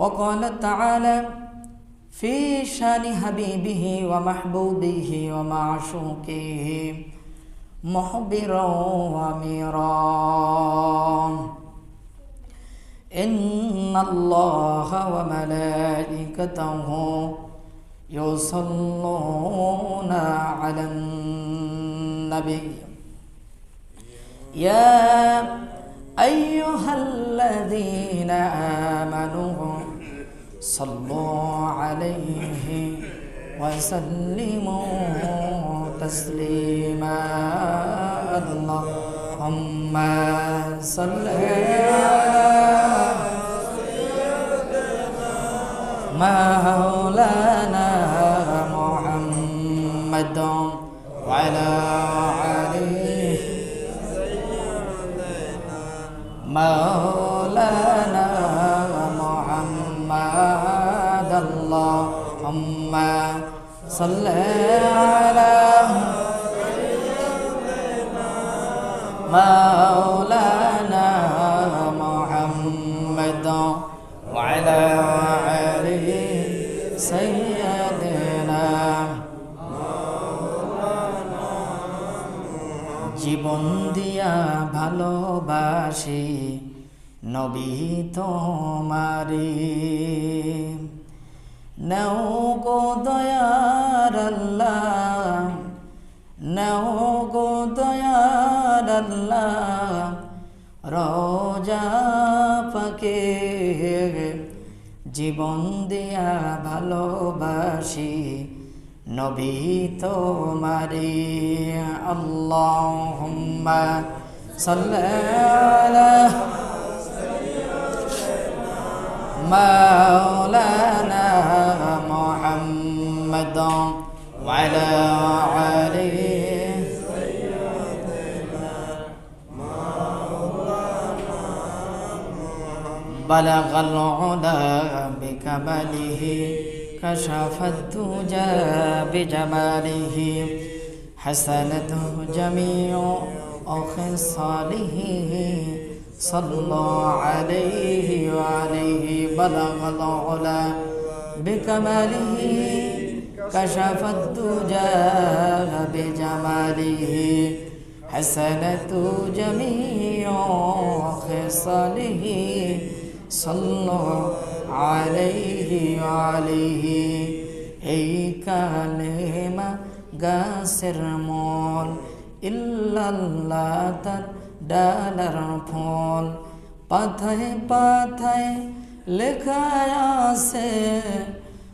وقال تعالى في شان حبيبه ومحبوبه ومعشوقه محبرا واميرا. إن الله وملائكته يصلون على النبي. يا أيها الذين آمنوا صلوا عليه وسلموا تسليما. اللهم صل مولانا محمد وعلى آله. مولانا صل على مولانا محمد وعلى آله سيدنا জীবন দিয়া ভালোবাসি নবী তোমারে নেও গো দয়ার আল্লাহ। নাও গো দয়াল আল্লাহ রোজা পাকে জীবন দিয়া ভালোবাসি নবী তোমারে। আল্লাহুম্মা সাল্লালা মাওলানা মুহাম্মাদান وعلى آله بلغ العلا بكماله كشف الدجى بجماله. حسنته جميع خصاله صلى عليه وعليه بلغ العلا بكماله كشف الدجى بجماله حسنة جميع خصاله صلى عليه وعليه এই কালেমা গাছের মল ইল্লাল্লাহ তার ডালার ফল পাথায় পাথায় লেখায় আছে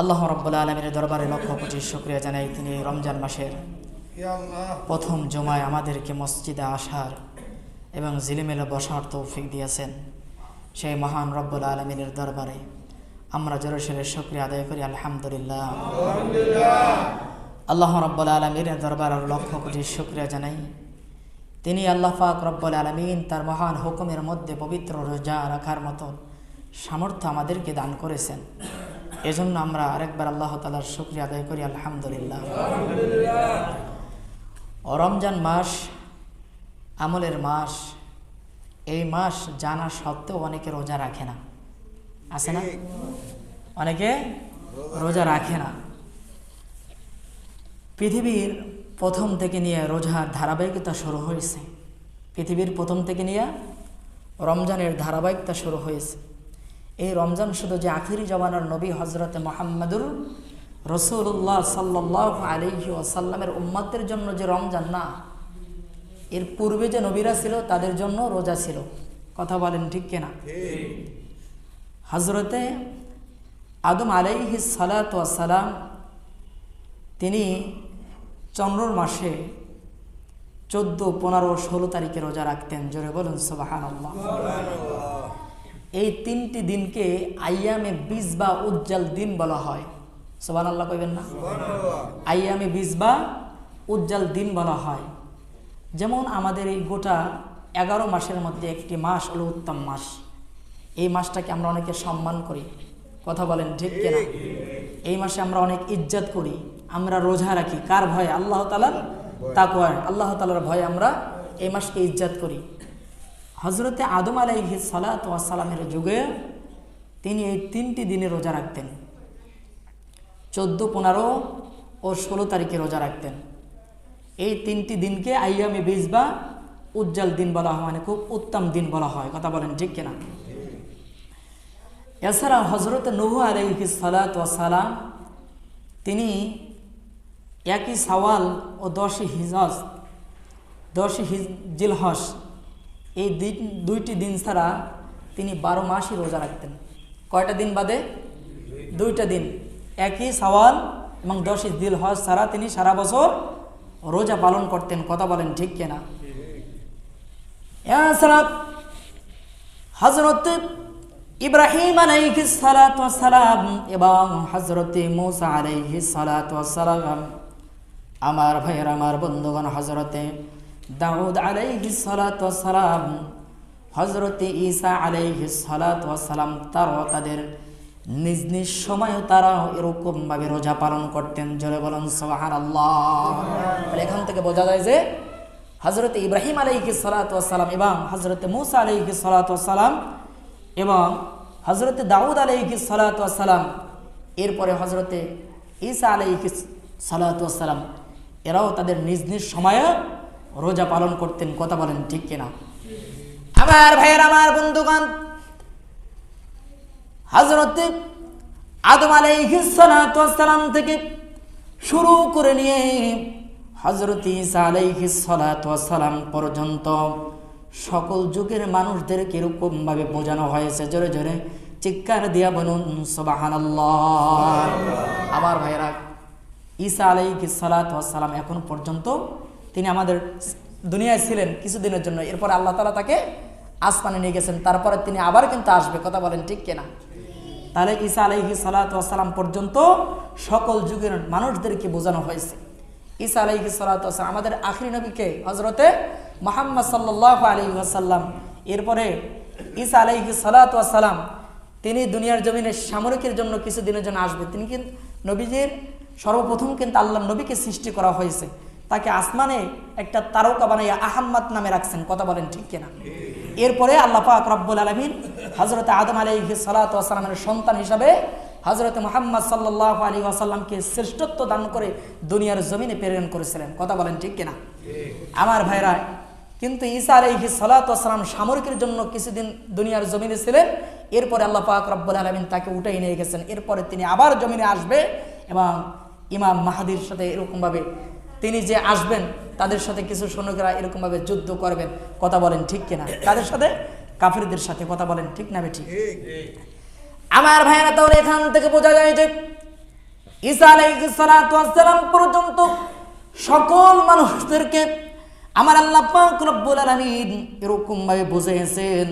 আল্লাহ রব্বুল্লা আলমীর দরবারে লক্ষ কোটি শুক্রিয়া জানাই তিনি রমজান মাসের প্রথম জমায় আমাদেরকে মসজিদে আসার এবং জিলিমেলে বসার তৌফিক দিয়েছেন সেই মহান রব্বুল আলমিনের দরবারে। আমরা জোরে সোরে শুক্রিয়া আদায় করি আলহামদুলিল্লাহ। আল্লাহ রব্বুল আলমীর দরবার লক্ষ কোটি শুক্রিয়া জানাই। তিনি আল্লাহ পাক রব্বুল আলমিন তার মহান হুকুমের মধ্যে পবিত্র রোজা রাখার মতো সামর্থ্য আমাদেরকে দান করেছেন। এজন্য আমরা আরেকবার আল্লাহ তালার শুক্রিয়া আদায় করি আলহামদুলিল্লাহ। রমজান মাস আমলের মাস এই মাস জানা সত্ত্বেও অনেকে রোজা রাখে না। আছে না? অনেকে রোজা রাখে না। পৃথিবীর প্রথম থেকে নিয়ে রোজার ধারাবাহিকতা শুরু হয়েছে। পৃথিবীর প্রথম থেকে নিয়ে রমজানের ধারাবাহিকতা শুরু হয়েছে। এই রমজান শুধু যে আখিরি জবানের নবী হজরতে মোহাম্মদুর রসুল্লাহ সাল্লাহ আলহি ওসাল্লামের উম্মাতের জন্য যে রমজান, না। এর পূর্বে যে নবীরা ছিল, তাদের জন্য রোজা ছিল। কথা বলেন ঠিক কিনা? হজরতে আদম আলাইহি সালাম তিনি চন্দ্রর মাসে চোদ্দ, পনেরো, ষোলো তারিখে রোজা রাখতেন। জোরে বলুন সোবাহান এই তিনটি দিনকে আইয়ামে বীজ বা উজ্জ্বল দিন বলা হয়। সোবান আল্লাহ কইবেন না? আইয়ামে বীজ বা উজ্জ্বল দিন বলা হয়। যেমন আমাদের এই গোটা এগারো মাসের মধ্যে একটি মাস হলো উত্তম মাস। এই মাসটাকে আমরা অনেকে সম্মান করি। কথা বলেন ঠিক কিনা? এই মাসে আমরা অনেক ইজ্জত করি। আমরা রোজা রাখি। কার ভয়ে? আল্লাহ তালার তাকওয়ায়। আল্লাহ তালার ভয়ে আমরা এই মাসকে ইজ্জত করি। হজরতে আদম আলাইহি সালাত সালামের যুগে তিনি এই তিনটি দিনে রোজা রাখতেন। চোদ্দ, পনেরো ও ষোলো তারিখে রোজা রাখতেন। এই তিনটি দিনকে আইয়ামে বীজ বা উজ্জ্বল দিন বলা হয় মানে খুব উত্তম দিন বলা হয়। কথা বলেন, ঠিক কিনা? এছাড়া হজরত নহু আলাইহি সালাত সালাম, তিনি একই সওয়াল ও দশই হিজজ দশই জিলহস এই দুইটি দিন ছাড়া তিনি বারো মাসই রোজা রাখতেন। কয়টা দিন বাদে? দুইটা দিন। একই সওয়াল এবং দশই দিল হজ ছাড়া তিনি সারা বছর রোজা পালন করতেন। কথা বলেন ঠিক কিনা হজরত ইব্রাহিম আলাইহি সালাম এবং হজরতে মুসা আলাইহি সালাম আমার ভাইয়ের, আমার বন্ধুগণ হজরতে দাউদ আলাইহি সালাত সালাম হজরতে ঈসা আলাইহি সালাত সালাম তারাও তাদের নিজ নিজ সময়ও তারাও এরকমভাবে রোজা পালন করতেন। জোরে বলুন সোহান আল্লাহ এখান থেকে বোঝা যায় যে হজরতে ইব্রাহিম আলাইহি সালাত সালাম এবং হজরতে মুসা আলাইহি সালাত সালাম এবং হজরতে দাউদ আলাইহি সালাত সালাম এরপরে হজরতে ঈসা আলাইহি সালাত সালাম এরাও তাদের নিজ নিজ সময়ে রোজা পালন করতেন কথা বলেন ঠিক কিনা? আমার ভাইয়ের আমার বন্ধুগণ হজরতে আদম আলাইহি সালাম থেকে শুরু করে নিয়ে হজরত ঈসা আলাইহি সালাম পর্যন্ত সকল যুগের মানুষদের কিরকমভাবে বোঝানো হয়েছে। জোরে জোরে চিৎকার দিয়া বলুন সোবাহান আমার ভাইয়েরা ঈসা আলাইহি সালাম এখন পর্যন্ত তিনি আমাদের দুনিয়ায় ছিলেন কিছুদিনের জন্য। এরপর আল্লাহ তালা তাকে আসমানে নিয়ে গেছেন। তারপরে তিনি আবার কিন্তু আসবে। কথা বলেন ঠিক কিনা? তাহলে ঈসা আলাইহি সালাম পর্যন্ত সকল যুগের মানুষদেরকে বোঝানো হয়েছে। ঈসা আলাইহি সালাম আমাদের আখরি নবীকে হজরতে মোহাম্মদ সাল্লাহ আলী আসাল্লাম এরপরে ঈসা আলাইহি সালাম তিনি দুনিয়ার জমিনে সামরিকের জন্য কিছুদিনের জন্য আসবে। তিনি কিন্তু নবীজির সর্বপ্রথম কিন্তু আল্লাহ নবীকে সৃষ্টি করা হয়েছে। তাকে আসমানে একটা তারকা বানাইয়া আহম্মদ নামে রাখছেন। কথা বলেন ঠিক কিনা? এরপরে আল্লাহ পাক রব্বুল আলমিন হজরত আদম আলাইহি সালাতামের সন্তান হিসাবে হজরত মোহাম্মদ সাল্লাহ আলী আসাল্লামকে শ্রেষ্ঠত্ব দান করে দুনিয়ার জমিনে প্রেরণ করেছিলেন। কথা বলেন ঠিক কিনা? আমার ভাইরা, কিন্তু ঈসা আলাইহি সালাতাম সামরিকের জন্য কিছুদিন দুনিয়ার জমিনে ছিলেন। এরপরে আল্লাহ পাক রব্বুল আলমিন তাকে উঠাই নিয়ে গেছেন। এরপরে তিনি আবার জমিনে আসবে এবং ইমাম মাহাদির সাথে এরকমভাবে তিনি যে আসবেন, তাদের সাথে কিছু সৈনিকরা এরকমভাবে যুদ্ধ করবেন, কথা বলেন ঠিক কিনা? তাদের সাথে? কাফিরদের সাথে কথা বলেন ঠিক না ঠিক আমার ভাইয়েরা, তাহলে এখান থেকে বোঝা যায় যে ঈসা আলাইহিসসালাম পর্যন্ত সকল মানুষদেরকে আমার আল্লাহ রব্বুল আলামিন এরকম ভাবে বুঝিয়েছেন।